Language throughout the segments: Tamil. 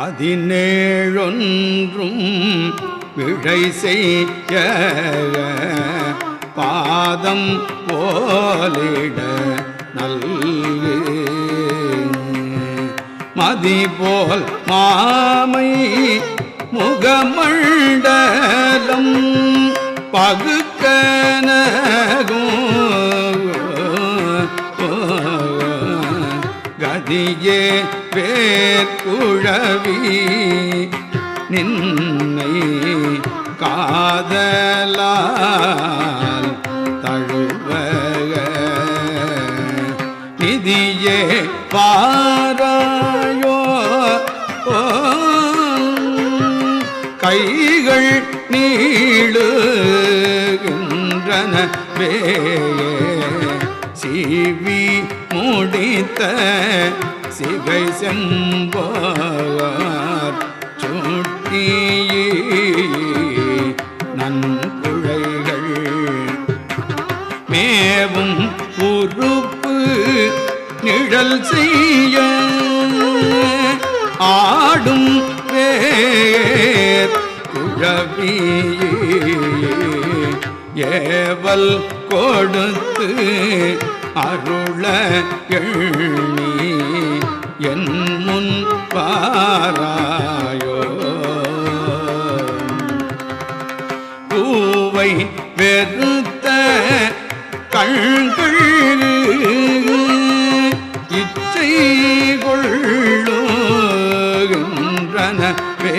பதினேழொன்றும் விழை செய்ய பாதம் போலிட நல்கு மதி போல் மாமை முகமண்டலம் பகுக்கனகும் கதியே வேற்குழவி நின்னை காதலால் தழுவக. நிதியே பாராயோ கைகள் நீளுகின்றன வேயே சிவி முடித்த சிகை செம்பார் சுட்டி நன்குழைகள் மேவும் உறுப்பு நிழல் செய்ய ஆடும் வேர் ஏவல் கொடுத்து அருள எண்ணி. என் முன் பாராயோ பூவை வெறுத்த கண்கள் இச்சை கொள்ளுகின்றனவே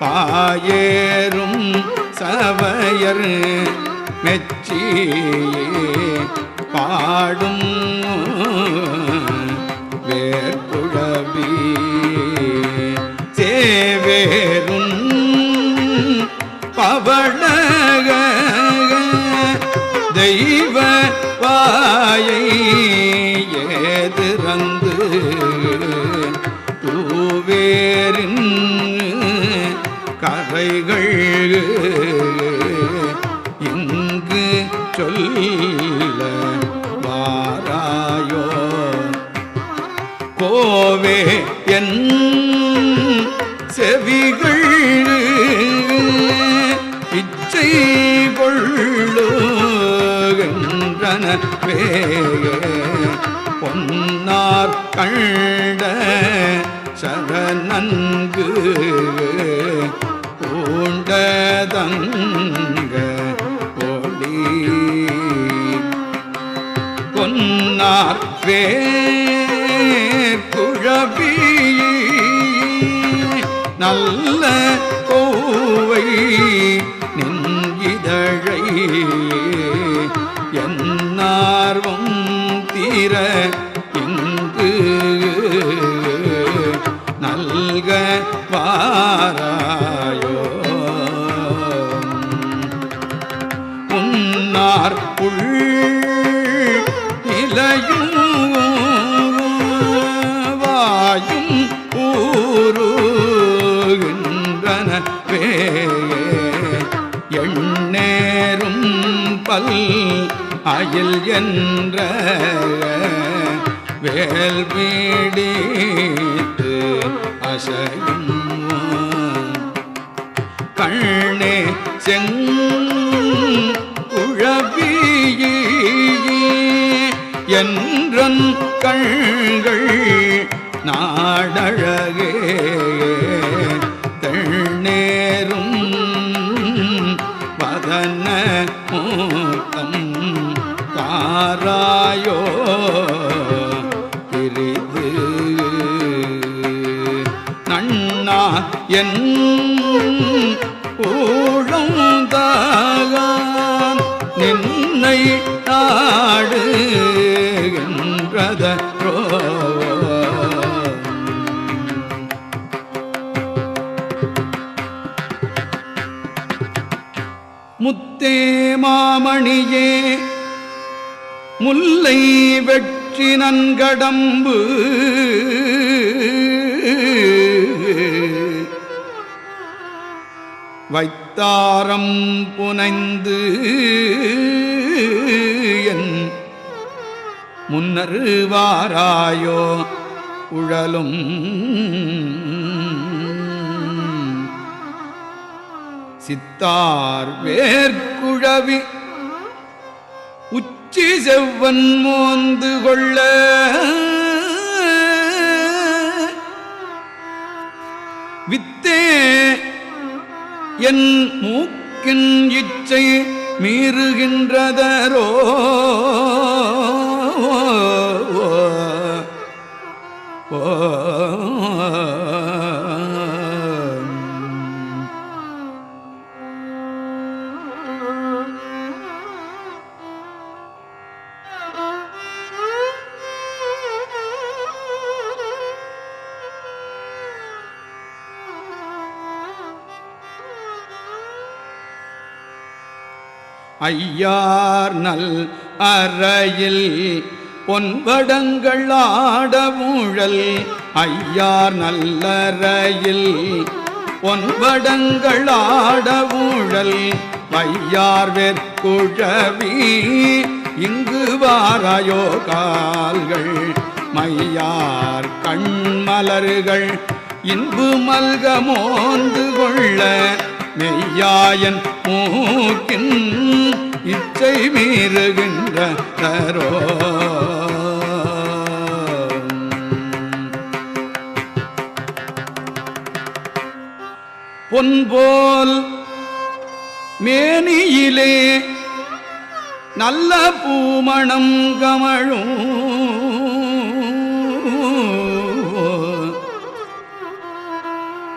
பாயேறும் சவையர் மெச்சியே. பாடும் கரைகள் இங்கு சொல்ல வாராயோ. கோவே என் செவிகள் இச்சை கொள்ளுகின்றனவே பொன்னார் கண்ட சரணன்கு தங்க ஒளி பொன்னார் குழவி நல்ல கோவை நின்கிதழை என்னார்வம் தீர இங்கு நல்க வா பல் அயில் என்ற வேல் பீடித்து அசையும். கண்ணே செங்குழவியே என்றன் கண்கள் நாடழகே. செய்து நன்னா என் ஊழந்தாகான் நின்னை நாடுகின்றதோ முத்தே மாமணியே முல்லை வெற்றி நன்கடம்பு வைத்தாரம் புனைந்து என் முன்னருவாராயோ உழலும். சித்தார் வேர்குழவி உச்சி செவ்வன் மோந்து கொள்ள. வித்தே என் மூக்கின் இச்சை மீறுகின்றதரோ. ஓ. ஐயார் நல் அறையில் பொன்படங்கள் ஆடமுழல் ஐயார் நல்லறையில் பொன்படங்கள் ஆடமுழல் வையார் வெற்குழவி இங்கு வாராயோ கால்கள். மையார் கண்மலர்கள் இன்பு மல்க மோந்து கொள்ள. மெய்யாயன் மூக்கின் இச்சை மீறுகின்ற பொன்போல் மேனியிலே நல்ல பூமணம் கமழும்.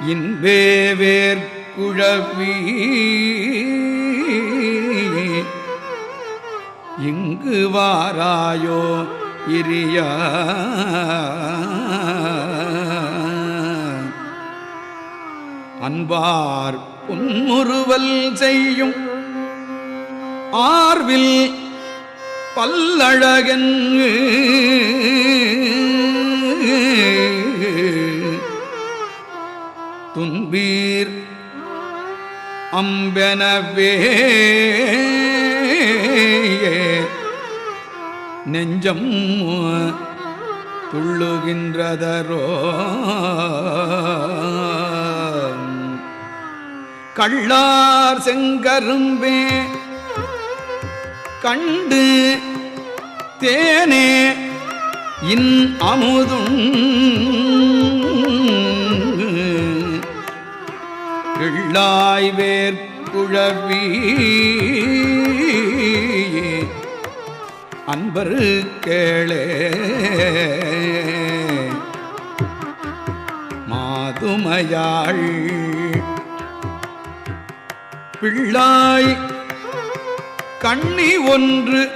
இன்பே வேர் குழவி. இங்கு வாராயோ இரிய. அன்பார் உன்முறுவல் செய்யும் ஆர்வில் பல்லழகன் துன்பீர் அம்பெனவே நெஞ்சம் துள்ளுகின்றதரோ. கள்ளார் செங்கரும்பே. கண்டு தேனே. இன் அமுதும் உள்ளாய் வேர்க்குழவி அன்பர் கேளே. மாதுமையாள். பிள்ளாய் கண்ணி ஒன்று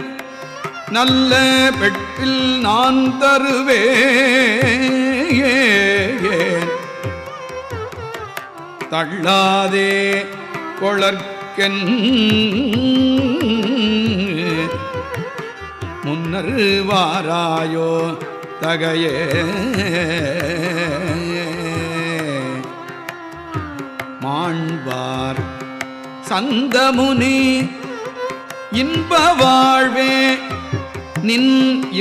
நல்ல பெட்டில் நான் தருவேன் தள்ளாதே கொளர்க்கென் முன்னர் வாராயோ தகையே. மாண்பார் சந்தமுனி இன்ப வாழ்வே நின்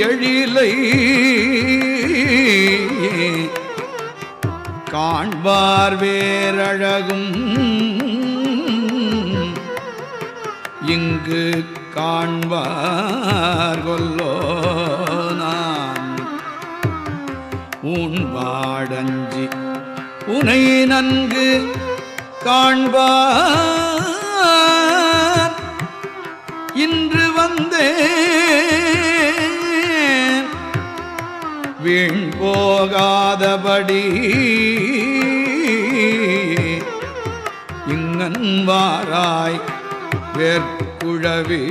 எழிலை. காண்பார் வேரழகும் இங்கு காண்பார் கொல்லோ நான். உன் வாடஞ்சி உனை நன்கு காண்பார். இன்று வந்தேன். வீண் போகாதபடி. இங்கன்வாராய் வேற்குழவே.